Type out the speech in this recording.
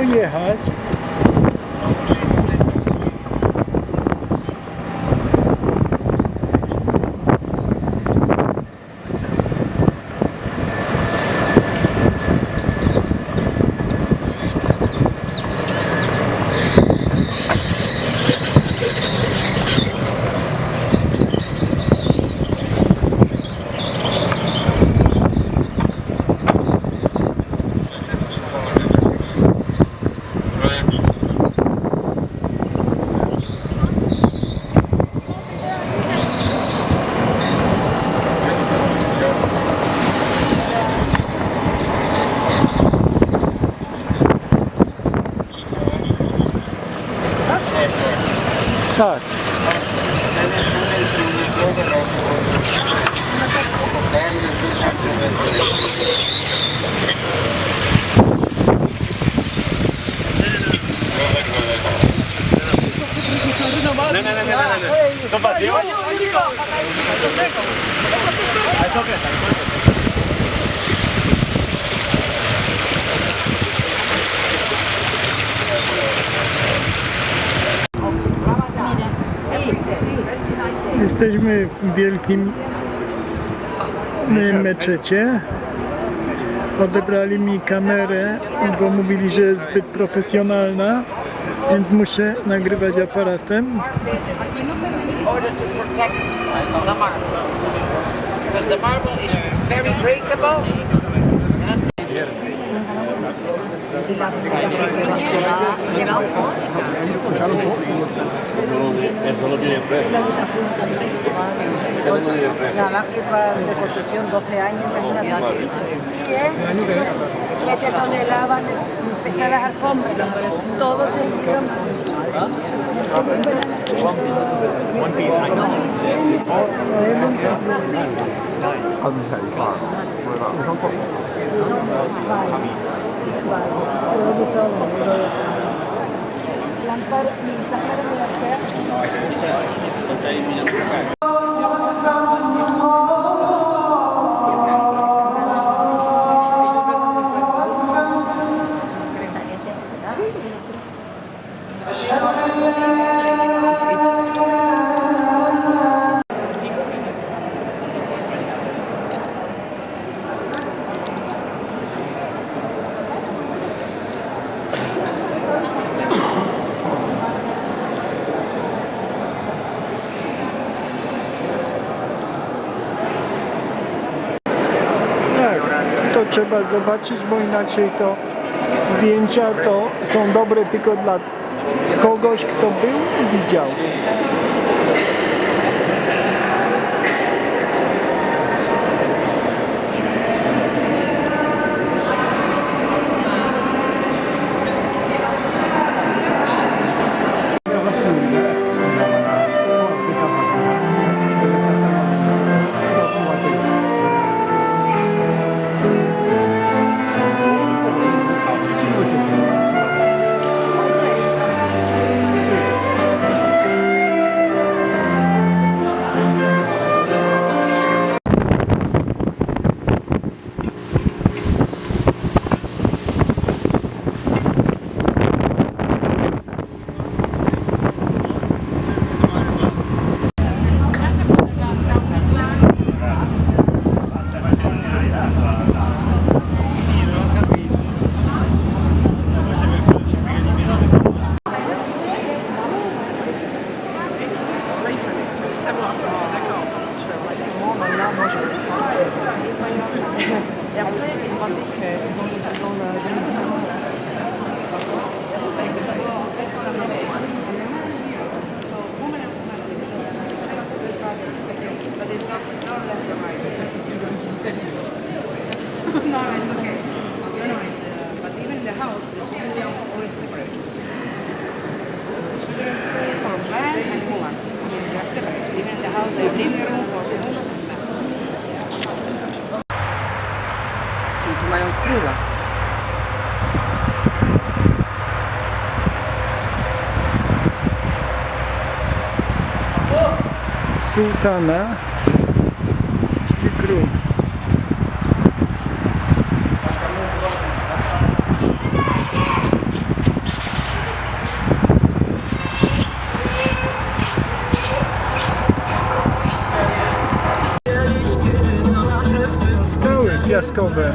pojechać. Так. No, no, no, no, no, no. Compatible. I took it. Jesteśmy w wielkim meczecie. Odebrali mi kamerę, bo mówili, że jest zbyt profesjonalna, więc muszę nagrywać aparatem. in order digamos, lleva no tiene precio. No tiene precio. Nada, que de construcción 12 años. Y toneladas de las alfombras, todo 그 여기서 이걸 랑파르 민사카르 대학교 trzeba zobaczyć, bo inaczej to zdjęcia to są dobre tylko dla kogoś, kto był i widział. Mają króla. Sułtana, czyli król. Piaskowe.